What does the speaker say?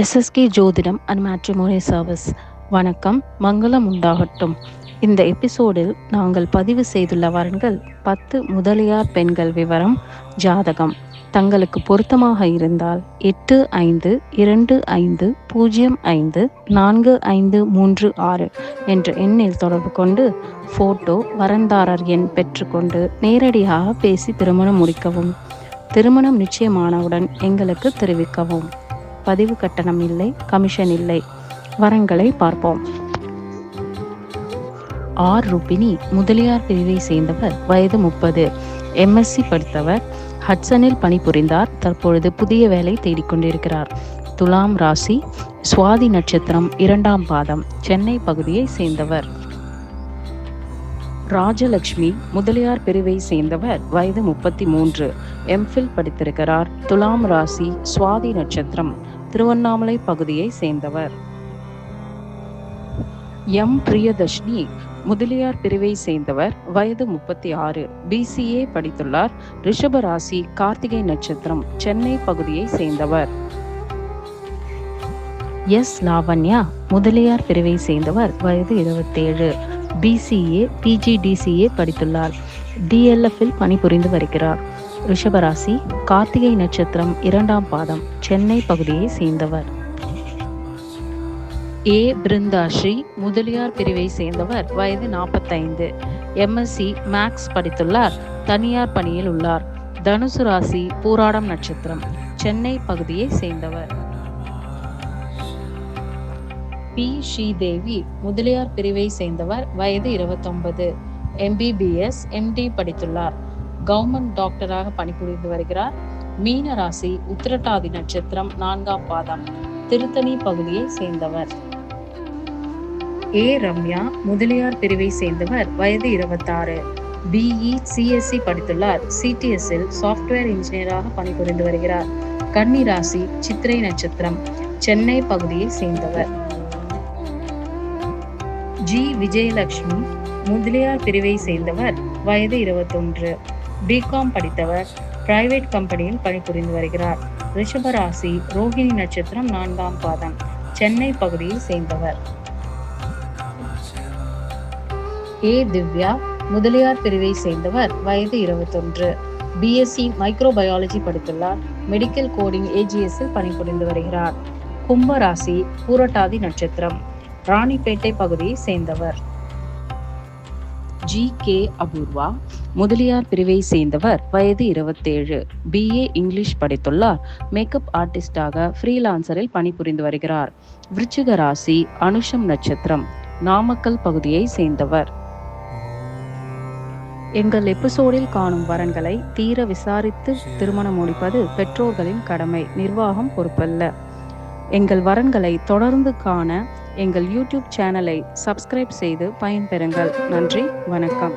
SSK ஜோதிடம் and matrimony service. வணக்கம் மங்களம் உண்டாகட்டும். இந்த எபிசோடில் நாங்கள் பதிவு செய்துள்ள வரன்கள் பத்து முதலியார் பெண்கள் விவரம் ஜாதகம். தங்களுக்கு பொருத்தமாக இருந்தால் எட்டு ஐந்து இரண்டு ஐந்து பூஜ்ஜியம் ஐந்து நான்கு ஐந்து மூன்று ஆறு என்ற எண்ணில் தொடர்பு கொண்டு ஃபோட்டோ வரன்தாரர் எண் பெற்றுக்கொண்டு நேரடியாக பேசி திருமணம் முடிக்கவும். திருமணம் நிச்சயமானவுடன் எங்களுக்கு தெரிவிக்கவும். பதிவு கட்டணம் இல்லை கமிஷன் இல்லை. வரங்களை பார்ப்போம். ஆர் ரூபினி முதலியார் பிரிவை சேர்ந்தவர் வயது முப்பது. எம்எஸ்சி படித்தவர் ஹட்சனில் பணிபுரிந்தார் தற்பொழுது புதிய வேலை தேடிக்கொண்டிருக்கிறார். துலாம் ராசி சுவாதி நட்சத்திரம் இரண்டாம் பாதம் சென்னை பகுதியை சேர்ந்தவர். ராஜலக்ஷ்மி முதலியார் பிரிவை சேர்ந்தவர் வயது முப்பத்தி மூன்று. எம்ஃபில் படித்திருக்கிறார் துலாம் ராசி சுவாதி நட்சத்திரம் திருவண்ணாமலை பகுதியை சேர்ந்தவர். எம். பிரியதர்ஷினி முதலியார் பிரிவை சேர்ந்தவர். வயது முப்பத்தி ஆறு பிசிஏ படித்துள்ளார். ரிஷப ராசி கார்த்திகை நட்சத்திரம் சென்னை பகுதியை சேர்ந்தவர். எஸ். லாவண்யா முதலியார் பிரிவை சேர்ந்தவர். வயது இருபத்தேழு. PCA PGDCA படித்துள்ளார். டிஎல்எஃப்பில் பணிபுரிந்து வருகிறார். ரிஷபராசி கார்த்திகை நட்சத்திரம் இரண்டாம் பாதம் சென்னை பகுதியை சேர்ந்தவர். ஏ. பிருந்தாஸ்ரீ முதலியார் பிரிவை சேர்ந்தவர் வயது நாற்பத்தைந்து. எம்எஸ்சி மேக்ஸ் படித்துள்ளார் தனியார் பணியில் உள்ளார். தனுசு ராசி பூராடம் நட்சத்திரம் சென்னை பகுதியை சேர்ந்தவர். பி. ஸ்ரீதேவி முதலியார் பிரிவை சேர்ந்தவர் வயது இருபத்தொன்பது. MBBS MD படித்துள்ளார். கவர்மெண்ட் டாக்டராக பணிபுரிந்து வருகிறார். மீன ராசி உத்திரட்டாதி நட்சத்திரம் நான்காம் பாதம் திருத்தணி பகுதியை சேர்ந்தவர். ஏ ரம்யா முதலியார் பிரிவை சேர்ந்தவர் வயது இருபத்தாறு. பிஇ சிஎஸ்சி படித்துள்ளார். சிடிஎஸ்ஸில் சாஃப்ட்வேர் இன்ஜினியராக பணிபுரிந்து வருகிறார். கன்னி ராசி சித்திரை நட்சத்திரம் சென்னை பகுதியை சேர்ந்தவர். ஜி விஜயலட்சுமி முதலியார் பிரிவை சேர்ந்தவர் வயது இருபத்தொன்று. பிகாம் படித்தவர் பிரைவேட் கம்பெனியில் பணிபுரிந்து வருகிறார். ரிஷபராசி ரோஹிணி நட்சத்திரம் நான்காம் பாதம் சென்னை பகுதியில் சேர்ந்தவர். ஏ. திவ்யா முதலியார் பிரிவை சேர்ந்தவர் வயது இருபத்தொன்று. பிஎஸ்சி மைக்ரோபயாலஜி படித்துள்ளார். மெடிக்கல் கோடிங் ஏஜிஎஸ்ஸில் பணிபுரிந்து வருகிறார். கும்ப ராசி பூரட்டாதி நட்சத்திரம் ராணிப்பேட்டை பகுதியை சேர்ந்தவர். ஜி கே அபூர்வா முதலியார் பிரிவை சேர்ந்தவர் வயது இருபத்தேழு. பிஏ இங்கிலீஷ் படித்துள்ளார். மேக்கப் ஆர்டிஸ்டாக ஃப்ரீலான்சரில் பணிபுரிந்து வருகிறார். விருச்சிக ராசி அனுஷம் நட்சத்திரம் நாமக்கல் பகுதியை சேர்ந்தவர். எங்கள் எபிசோடில் காணும் வரன்களை தீர விசாரித்து திருமணம் முடிப்பது பெற்றோர்களின் கடமை நிர்வாகம் பொறுப்பல்ல. எங்கள் வரன்களை தொடர்ந்து காண எங்கள் யூடியூப் சேனலை சப்ஸ்கிரைப் செய்து பயன்பெறுங்கள். நன்றி வணக்கம்.